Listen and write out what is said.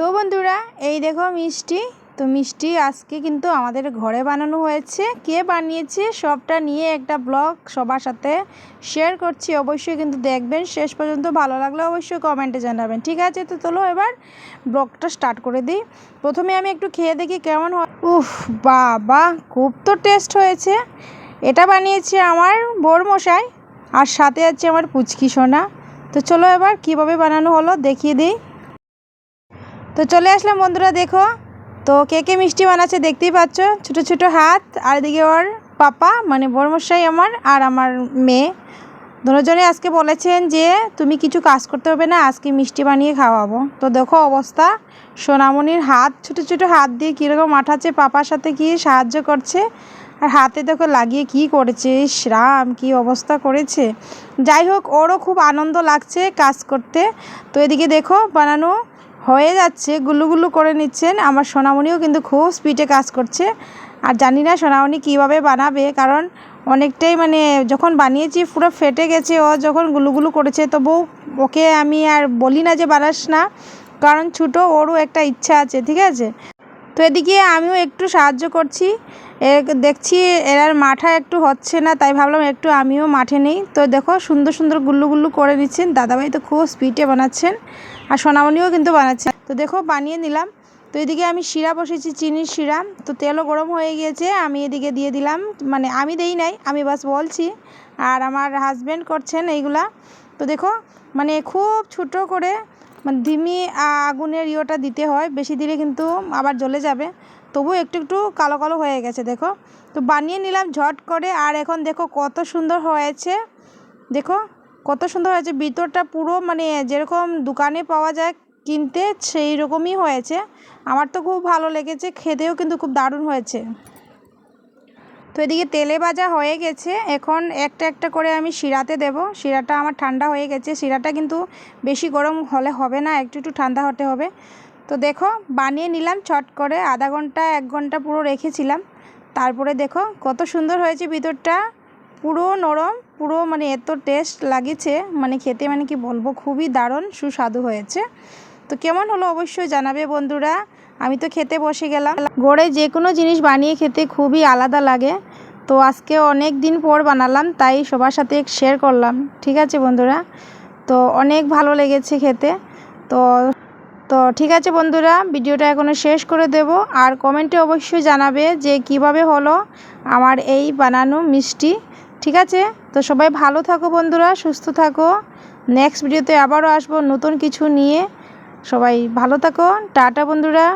তো বন্ধুরা, এই দেখো মিষ্টি। তো মিষ্টি আজকে কিন্তু আমাদের ঘরে বানানো হয়েছে। কে বানিয়েছে সবটা নিয়ে একটা ব্লগ সবার সাথে শেয়ার করছি। অবশ্যই কিন্তু দেখবেন। শেষ পর্যন্ত ভালো লাগলে অবশ্যই কমেন্টে জানাবেন। ঠিক আছে, তো চলো এবার ব্লগটা স্টার্ট করে দিই। প্রথমে আমি একটু খেয়ে দেখি কেমন হয়। উফ, বাবা, খুব তো টেস্ট হয়েছে। এটা বানিয়েছে আমার বোর মশাই আর সাথে আছে আমার পুচকি সোনা। তো চলো এবার কীভাবে বানানো হলো দেখিয়ে দিই। তো চলে আসলাম বন্ধুরা, দেখো। তো কে কে মিষ্টি বানাচ্ছে দেখতেই পাচ্ছ। ছোট ছোট হাত, আর এদিকে ওর পাপা মানে বড়মশাই আমার, আর আমার মেয়ে। দুজনে আজকে বলেছেন যে, তুমি কিছু কাজ করতে হবে না, আজকে মিষ্টি বানিয়ে খাওয়াবো। তো দেখো অবস্থা, সোনামণির হাত, ছোট ছোট হাত দিয়ে কীরকম আঠাচ্ছে, পাপার সাথে কি সাহায্য করছে? আর হাতে দেখো লাগিয়ে কি করেছে শ্রাম কি অবস্থা করেছে। যাই হোক, ওরও খুব আনন্দ লাগছে কাজ করতে। তো এদিকে দেখো, বানানো হয়ে যাচ্ছে গুলুগুলু করে নিচ্ছেন। আমার সোনামণিও কিন্তু খুব স্পিডে কাজ করছে। আর জানি না সোনামণি কীভাবে বানাবে, কারণ অনেকটাই মানে যখন বানিয়েছি, পুরো ফেটে গেছে ও, যখন গুলুগুলু করেছে তবু ওকে আমি আর বলি না যে বানাস না, কারণ ছোটো ওরও একটা ইচ্ছা আছে, ঠিক আছে? তো এদিকে আমিও একটু সাহায্য করছি। দেখছি এরার মাঠা একটু হচ্ছে না, তাই ভাবলাম একটু আমিও মাঠে নেই। তো দেখো সুন্দর সুন্দর গুল্লু গুল্লু করে নিচ্ছেন। দাদাভাই তো খুব স্পিডে বানাচ্ছেন আর সোনামণিও কিন্তু বানাচ্ছেন। তো দেখো বানিয়ে নিলাম। তো এদিকে আমি শিরা বসেছি, চিনির শিরা। তো তেলও গরম হয়ে গিয়েছে, আমি এদিকে দিয়ে দিলাম। মানে আমি দেই নাই, আমি বাস বলছি। আর আমার হাজব্যান্ড করছেন এইগুলা। তো দেখো মানে খুব ছোট করে মানে ধিমি আগুনের ইয়েটা দিতে হয়, বেশি দিলে কিন্তু আবার জ্বলে যাবে। তবু একটু একটু কালো কালো হয়ে গেছে, দেখো। তো বানিয়ে নিলাম ঝট করে, আর এখন দেখো কত সুন্দর হয়েছে। দেখো, কত সুন্দর হয়েছে। ভিতরটা পুরো মানে যেরকম দোকানে পাওয়া যায় কিনতে সেই রকমই হয়েছে। আমার তো খুব ভালো লেগেছে, খেতেও কিন্তু খুব দারুণ হয়েছে। এদিকে তেলে ভাজা হয়ে গেছে। এখন একটা একটা করে আমি শিরাতে দেব। শিরাটা আমার ঠান্ডা হয়ে গেছে। শিরাটা কিন্তু বেশি গরম হলে হবে না, একটু একটু ঠান্ডা হতে হবে। তো দেখো, বানিয়ে নিলাম ছট করে। আধা ঘণ্টা, এক ঘণ্টা পুরো রেখেছিলাম। তারপরে দেখো, কত সুন্দর হয়েছে ভিতরটা। পুরো নরম, পুরো মানে এত টেস্ট লাগিয়েছে। মানে খেতে মানে কি বলব, খুবই দারুণ, সুস্বাদু হয়েছে। তো কেমন হলো অবশ্যই জানাবে বন্ধুরা। আমি তো খেতে বসে গেলাম। গড়ে যে কোনো জিনিস বানিয়ে খেতে খুবই আলাদা লাগে। তো আজকে অনেক দিন পর বানালাম, তাই সবার সাথে শেয়ার করলাম। ঠিক আছে বন্ধুরা? তো অনেক ভালো লেগেছে খেতে। তো তো ঠিক আছে বন্ধুরা, ভিডিওটা এখনও শেষ করে দেব। আর কমেন্টে অবশ্যই জানাবে যে কীভাবে হলো আমার এই বানানো মিষ্টি। ঠিক আছে? তো সবাই ভালো থাকো বন্ধুরা, সুস্থ থাকো। নেক্সট ভিডিওতে আবারও আসব নতুন কিছু নিয়ে। সবাই ভালো থাকো। টাটা বন্ধুরা।